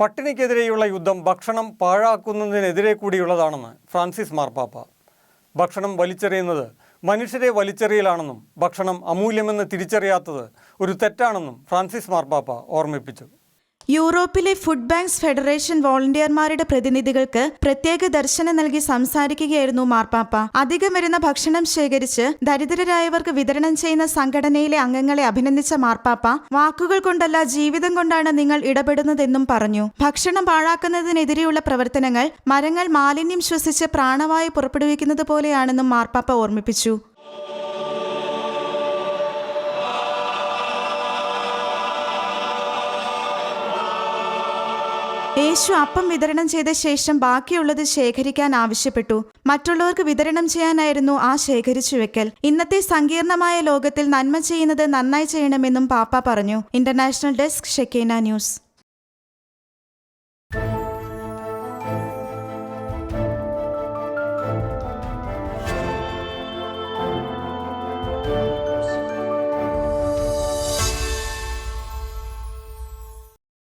പട്ടിണിക്കെതിരെയുള്ള യുദ്ധം ഭക്ഷണം പാഴാക്കുന്നതിനെതിരെ കൂടിയുള്ളതാണെന്ന് ഫ്രാൻസിസ് മാർപ്പാപ്പ. ഭക്ഷണം വലിച്ചെറിയുന്നത് മനുഷ്യരെ വലിച്ചെറിയലാണെന്നും ഭക്ഷണം അമൂല്യമെന്ന് തിരിച്ചറിയാത്തത് ഒരു തെറ്റാണെന്നും ഫ്രാൻസിസ് മാർപ്പാപ്പ ഓർമ്മിപ്പിച്ചു. യൂറോപ്പിലെ ഫുഡ് ബാങ്ക്സ് ഫെഡറേഷൻ വോളണ്ടിയർമാരുടെ പ്രതിനിധികൾക്ക് പ്രത്യേക ദർശനം നൽകി സംസാരിക്കുകയായിരുന്നു മാർപ്പാപ്പ. അധികം വരുന്ന ഭക്ഷണം ശേഖരിച്ച് ദരിദ്രരായവർക്ക് വിതരണം ചെയ്യുന്ന സംഘടനയിലെ അംഗങ്ങളെ അഭിനന്ദിച്ച മാർപ്പാപ്പ വാക്കുകൾ കൊണ്ടല്ല ജീവിതം കൊണ്ടാണ് നിങ്ങൾ ഇടപെടുന്നതെന്നും പറഞ്ഞു. ഭക്ഷണം പാഴാക്കുന്നതിനെതിരെയുള്ള പ്രവർത്തനങ്ങൾ മരങ്ങൾ മാലിന്യം ശ്വസിച്ച് പ്രാണവായു പുറപ്പെടുവിക്കുന്നത് പോലെയാണെന്നും മാർപ്പാപ്പ ഓർമ്മിപ്പിച്ചു. യേശു അപ്പം വിതരണം ചെയ്ത ശേഷം ബാക്കിയുള്ളത് ശേഖരിക്കാൻ ആവശ്യപ്പെട്ടു. മറ്റുള്ളവർക്ക് വിതരണം ചെയ്യാനായിരുന്നു ആ ശേഖരിച്ചു വെക്കൽ. ഇന്നത്തെ സങ്കീർണമായ ലോകത്തിൽ നന്മ ചെയ്യുന്നത് നന്നായി ചെയ്യണമെന്നും പാപ്പ പറഞ്ഞു. International desk Shekinah news.